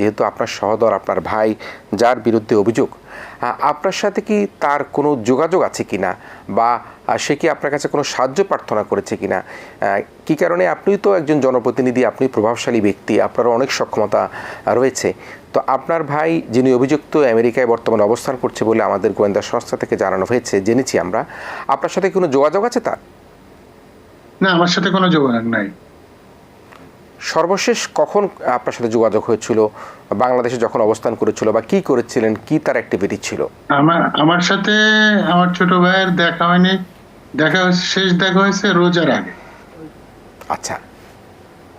যেহেতু আপনার সহদর আপনার ভাই যার বিরুদ্ধে অভিযোগ আপনার সাথে কি তার কোনো যোগাযোগ আছে কিনা? বা সে কি আপনার কাছে কোনো সাহায্য প্রার্থনা করেছে কিনা? আহ, কি কারণে আপনি তো একজন জনপ্রতিনিধি আপনি প্রভাবশালী ব্যক্তি আপনার অনেক সক্ষমতা রয়েছে। তো আপনার ভাই যিনি অভিযুক্ত আমেরিকায় বর্তমানে অবস্থান করছে বলে আমাদের গোয়েন্দা সংস্থা থেকে জানানো হয়েছে জেনেছি আমরা আপনার সাথে কোনো যোগাযোগ আছে তার? না আমার সাথে কোনো যোগাযোগ নাই। সর্বশেষ কখন আপনার সাথে যোগাযোগ হয়েছিল? বাংলাদেশে যখন অবস্থান করেছিল বা কি করেছিলেন? কি তার অ্যাক্টিভিটি ছিল? আমার আমার সাথে আমার ছোট ভাইয়ের দেখা হয়নি। দেখা শেষ দেখা হয়েছে রোজার আগে। আচ্ছা।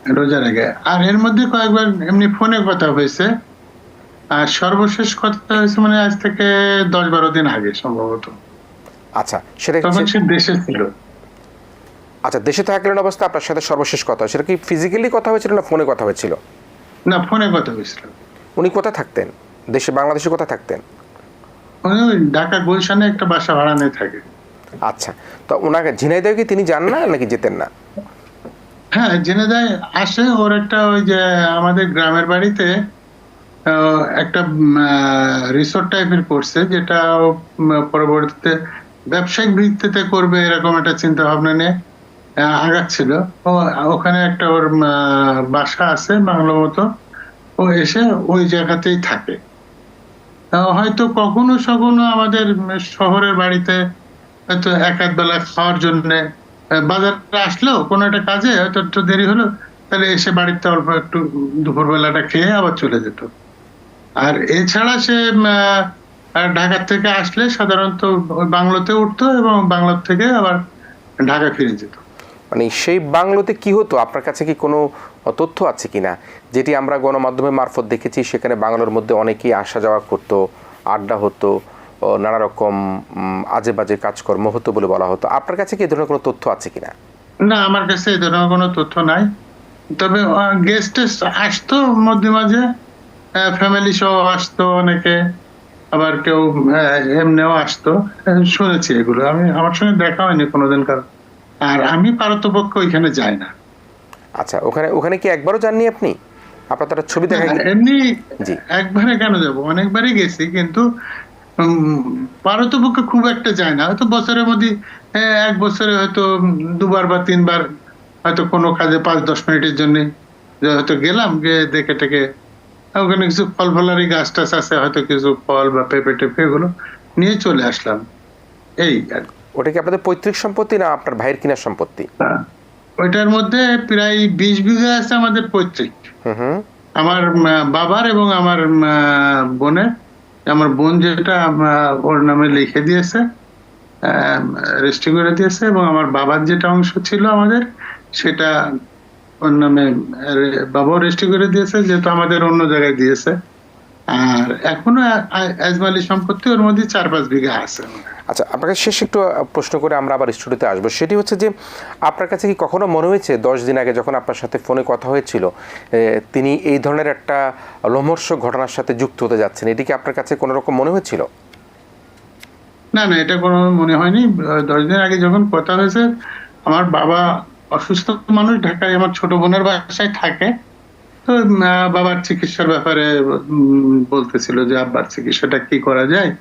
রোজার আগে। আর এর মধ্যে কয়েকবার এমনি ফোনে কথা হয়েছে। আর সর্বশেষ কথা হয়েছে মানে আজ থেকে দশ বারো দিন আগে সম্ভবত। আচ্ছা সেটা তখন সে দেশে ছিল। আচ্ছা দেশে থাকলেন অবস্থা আপনার সাথে সর্বশেষ কথা। সেটা কি ফিজিক্যালি কথা হয়েছিল না ফোনে কথা হয়েছিল? না ফোনে কথা হয়েছিল। উনি কোথায় থাকতেন? দেশে বাংলাদেশে কোথায় থাকতেন? ঢাকা গুলশানে একটা বাসা ভাড়া নিয়ে থাকে। আচ্ছা তো ওনাকে ঝিনাইদহ কি তিনি যান না নাকি যেতেন না? হ্যাঁ জেনে যায় আসে ওর একটা ওই যে আমাদের গ্রামের বাড়িতে একটা রিসোর্ট টাইপের করছে যেটা পরবর্তীতে ব্যবসায়িক ভিত্তিতে করবে এরকম একটা চিন্তা ভাবনা নিয়ে। আগাচ্ছিল ও ওখানে একটা ওর বাসা আছে বাংলো মতো। ও এসে ওই জায়গাতেই থাকে। হয়তো কখনো সখনো আমাদের শহরের বাড়িতে হয়তো এক আধ বেলা খাওয়ার জন্য বাজারে আসলেও কোনো একটা কাজে হয়তো একটু দেরি হলো তাহলে এসে বাড়িতে অল্প একটু দুপুরবেলাটা খেয়ে আবার চলে যেত। আর এছাড়া সে উম, আহ, আর ঢাকা থেকে আসলে সাধারণত বাংলোতে উঠতো এবং বাংলোর থেকে আবার ঢাকা ফিরে যেত। মানে সেই বাংলোতে কি হতো? আপনার কাছে কি কোনো তথ্য আছে কি না যেটি আমরা গণমাধ্যমের মারফত দেখেছি, সেখানে বাংলোর মধ্যে অনেকেই আসা যাওয়া করতো, আড্ডা হতো নানা রকম আজে বাজে কাজকর্ম হতো বলে বলা হতো। আপনার কাছে কি এ ধরনের কোনো তথ্য আছে কিনা? না না আমার কাছে এই ধরনের কোনো তথ্য নাই। তবে গেস্ট আসতো মধ্যে মাঝে ফ্যামিলি সহ আসতো অনেকে, আবার কেউ এমনিও আসতো। শুনেছি এগুলো। আমি, আমার সঙ্গে দেখা হয়নি কোনোদিন কারও আর আমি পারতপক্ষ ওইখানে যাই না। আচ্ছা ওখানে ওখানে কি একবারও যাননি আপনি? আপনার তার ছবি দেখা এমনি একবারে কেন যাব? অনেকবারই গেছি কিন্তু পারতপক্ষে খুব একটা যায় না। হয়তো বছরের মধ্যে এক বছরে হয়তো দুবার বা তিনবার হয়তো কোনো কাজে পাঁচ দশ মিনিটের জন্য হয়তো গেলাম গিয়ে দেখে টেকে ওখানে কিছু ফল ফলারি গাছ টাছ আছে হয়তো কিছু ফল বা পেঁপে টেপে এগুলো নিয়ে চলে আসলাম। এই আর। ওটা কি আপনাদের পৈতৃক সম্পত্তি না আপনার ভাইয়ের কিনা সম্পত্তি? ওইটার মধ্যে প্রায় বিশ বিঘা আছে আমাদের পৈতৃক। আমার বাবার এবং আমার বোনের। আমার বোন যেটা ওর নামে লিখে দিয়েছে রেজিস্ট্রি করে দিয়েছে এবং আমার বাবার যেটা অংশ ছিল আমাদের সেটা ওর নামে বাবাও রেজিস্ট্রি করে দিয়েছে যেহেতু আমাদের অন্য জায়গায় দিয়েছে। আর এখনও আজমালি সম্পত্তি ওর মধ্যে চার পাঁচ বিঘা আছে। আচ্ছা আপনাকে শেষ একটু প্রশ্ন করে আমরা আবার স্টুডিওতে আসব। সেটি হচ্ছে যে আপনার কাছে কি কখনো মনে হয়েছে দশ দিন আগে যখন আপনার সাথে ফোনে কথা হয়েছিল তিনি এই ধরনের একটা লোমর্ষ ঘটনার সাথে যুক্ত হতে যাচ্ছেন? এটি কি আপনার কাছে কোনো রকম মনে হয়েছিল? না না এটা কোনো মনে হয়নি। দশ দিন আগে যখন কথা হয়েছে আমার বাবা অসুস্থ মানুষ ঢাকায় আমার ছোট বোনের বাসায় থাকে। বাবার চিকিৎসার ব্যাপারে বলতেছিল যে, আব্বার চিকিৎসাটা কি করা যায়?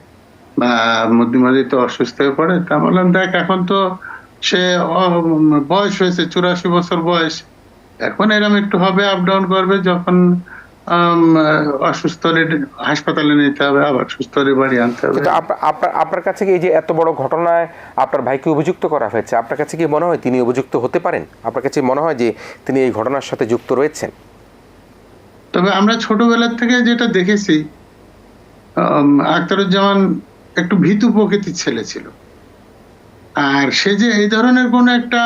বা, মধ্যে মাঝে তো অসুস্থ হয়ে পড়ে। তা বললাম, দেখ, এখন তো সে বয়স হয়েছে, চুরাশি বছর বয়স। এখন এরকম একটু হবে আপ ডাউন করবে, যখন অসুস্থ হলে হাসপাতালে নিতে হবে, আবার সুস্থ হলে বাড়ি আনতে হবে। আপনার আপনার আপনার কাছে কি এই যে এত বড় ঘটনায় আপনার ভাইকে অভিযুক্ত করা হয়েছে, আপনার কাছে কি মনে হয় তিনি অভিযুক্ত হতে পারেন? আপনার কাছে মনে হয় যে তিনি এই ঘটনার সাথে যুক্ত রয়েছেন? তবে আমরা ছোটবেলার থেকে যেটা দেখেছি আখতারুজ্জামান একটু ভীতু প্রকৃতির ছেলে ছিল। আর সে যে এই ধরনের কোন একটা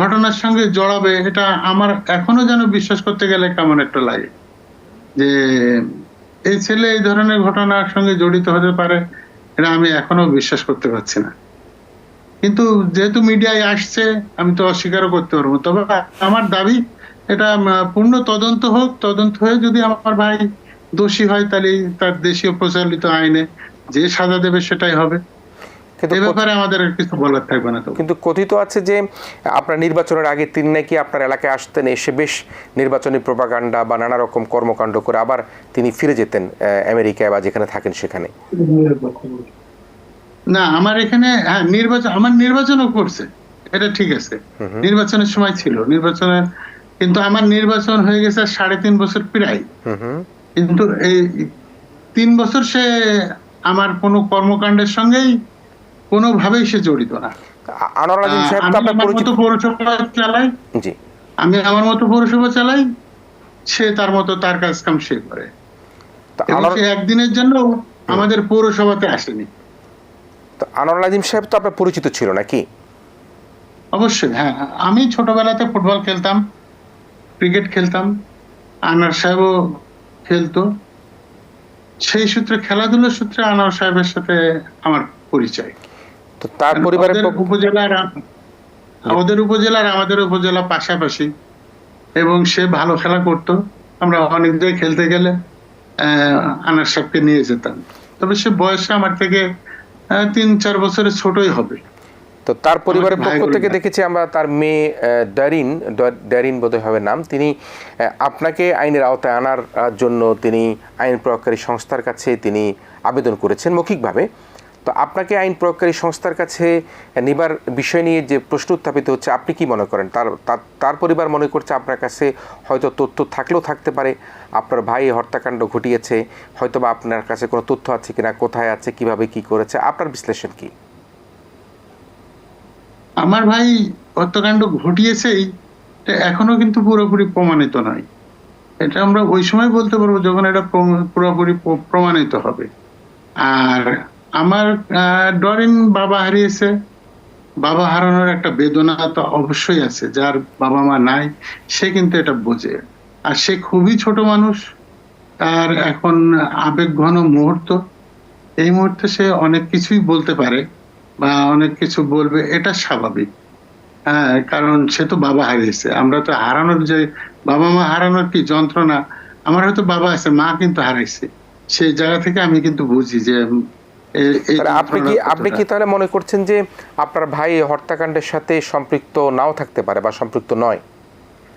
ঘটনার সঙ্গে জড়াবে, এটা আমার এখনও যেন বিশ্বাস করতে গেলে কেমন একটা লাগে। যে এই ছেলে এই ধরনের ঘটনার সঙ্গে জড়িত হতে পারে, এটা আমি এখনও বিশ্বাস করতে পারছি না। কিন্তু যেহেতু মিডিয়ায় আসছে, আমি তো অস্বীকারও করতে পারব। তবে আমার দাবি এটা পূর্ণ তদন্ত হোক তদন্ত হয়ে যদি আমার ভাই দোষী হয় তাহলে তার দেশীয় প্রচলিত আইনে যে সাজা দেবে সেটাই হবে। কিন্তু এ ব্যাপারে আমাদের কিছু বলার থাকবে না তো কিন্তু কথিত আছে যে আপনার নির্বাচনের আগে তিনি নাকি আপনার এলাকায় আসতেন এসে বেশ নির্বাচনী প্রপাগান্ডা বা নানা রকম কর্মকাণ্ড করে আবার তিনি ফিরে যেতেন আমেরিকায় বা যেখানে থাকেন সেখানে। না আমার এখানে হ্যাঁ নির্বাচন আমার নির্বাচনও করছে। এটা ঠিক আছে। নির্বাচনের সময় ছিল। নির্বাচনের কিন্তু আমার নির্বাচন হয়ে গেছে সাড়ে তিন বছর প্রায়। কিন্তু এই তিন বছর সে আমার কোনো কর্মকাণ্ডের সঙ্গেই কোনোভাবেই সে জড়িত না। আমি আমার মতো পৌরসভা চালাই। আমি আমার মতো পৌরসভা চালাই সে তার মতো তার কাজ কাম সে করে। একদিনের জন্য আমাদের পৌরসভাতে আসেনি। আনোয়ার সাহেব তো আপনার পরিচিত ছিল নাকি? অবশ্যই হ্যাঁ। আমি ছোটবেলাতে ফুটবল খেলতাম। ক্রিকেট খেলতাম আনার সাহেবও খেলতো। সেই সূত্রে খেলাধুলার সূত্রে আনোয়ার সাহেবের সাথে আমার পরিচয়। তো তার পরিবারের উপজেলার ওদের উপজেলার আমাদের উপজেলা পাশাপাশি এবং সে ভালো খেলা করতো। আমরা অনেক জায়গায় খেলতে গেলে আহ, আনার সাহেবকে নিয়ে যেতাম। তবে সে বয়সে আমার থেকে তিন চার বছরের ছোটই হবে। তো তার পরিবারের পক্ষ থেকে দেখেছি আমরা তার মেয়ে ডারিন ডারিন বোধহয় হবে নাম। তিনি আপনাকে আইনের আওতায় আনার জন্য তিনি আইন প্রয়োগকারী সংস্থার কাছে তিনি আবেদন করেছেন মৌখিকভাবে। তো আপনাকে আইন প্রয়োগকারী সংস্থার কাছে নিবার বিষয় নিয়ে যে প্রশ্ন উত্থাপিত হচ্ছে আপনি কি মনে করেন? তার তার- তার পরিবার মনে করছে আপনার কাছে হয়তো তথ্য থাকলেও থাকতে পারে। আপনার ভাই হত্যাকাণ্ড ঘটিয়েছে হয়তো বা আপনার কাছে কোনো তথ্য আছে কিনা কোথায় আছে কীভাবে কি করেছে আপনার বিশ্লেষণ কি? আমার ভাই হত্যাকাণ্ড ঘটিয়েছেই এখনও কিন্তু পুরোপুরি প্রমাণিত নয়। এটা আমরা ওই সময় বলতে পারব যখন এটা পুরোপুরি প্রমাণিত হবে। আর আমার ডরিন বাবা হারিয়েছে। বাবা হারানোর একটা বেদনা তো অবশ্যই আছে, যার বাবা মা নাই, সে কিন্তু এটা বোঝে। আর সে খুবই ছোট মানুষ, তার এখন আবেগ ঘন মুহূর্ত। এই মুহূর্তে সে অনেক কিছুই বলতে পারে। বা অনেক কিছু বলবে এটা স্বাভাবিক। হ্যাঁ কারণ সে তো বাবা হারিয়েছে। আমরা তো হারানোর যে বাবা মা হারানোর কি যন্ত্রণা? আমার হয়তো বাবা আছে মা কিন্তু হারাইছে। সেই জায়গা থেকে আমি কিন্তু বুঝি যে আপনি কি আপনি কি তাহলে মনে করছেন যে আপনার ভাই হত্যাকাণ্ডের সাথে সম্পৃক্ত নাও থাকতে পারে বা সম্পৃক্ত নয়?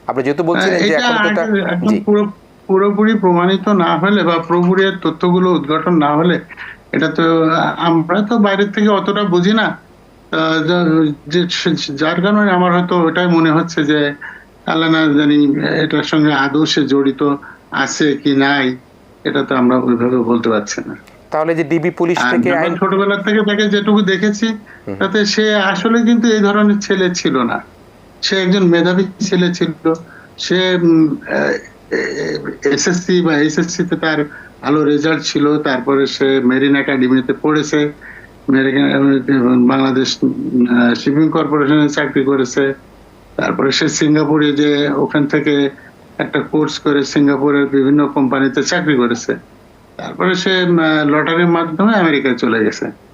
আপনি যেহেতু বলছিলেন যে এখন তো পুরোপুরি প্রমাণিত না হলে বা পুরোপুরি এর তথ্যগুলো উদ্ঘাটন না হলে এটা তো আমরা তো বাইরের থেকে অতটা বুঝি না। যার কারণে আমার হয়তো ওটাই মনে হচ্ছে যে আল্লাহ না জানি এটার সঙ্গে আদৌ সে জড়িত আছে কি নাই এটা তো আমরা ওইভাবে বলতে পারছি না। তাহলে যে ডিবি পুলিশ থেকে ছোটবেলা থেকে তাকে যেটুকু দেখেছি তাতে সে আসলে কিন্তু এই ধরনের ছেলে ছিল না। সে একজন মেধাবী ছেলে ছিল। সে এসএসসি বা এসএসসি তে তার ভালো রেজাল্ট ছিল। তারপরে সে মেরিন একাডেমিতে পড়েছে। বাংলাদেশ শিপিং কর্পোরেশনে চাকরি করেছে। তারপরে সে সিঙ্গাপুরে যে ওখান থেকে একটা কোর্স করে সিঙ্গাপুরের বিভিন্ন কোম্পানিতে চাকরি করেছে। তারপরে সে লটারির মাধ্যমে আমেরিকায় চলে গেছে।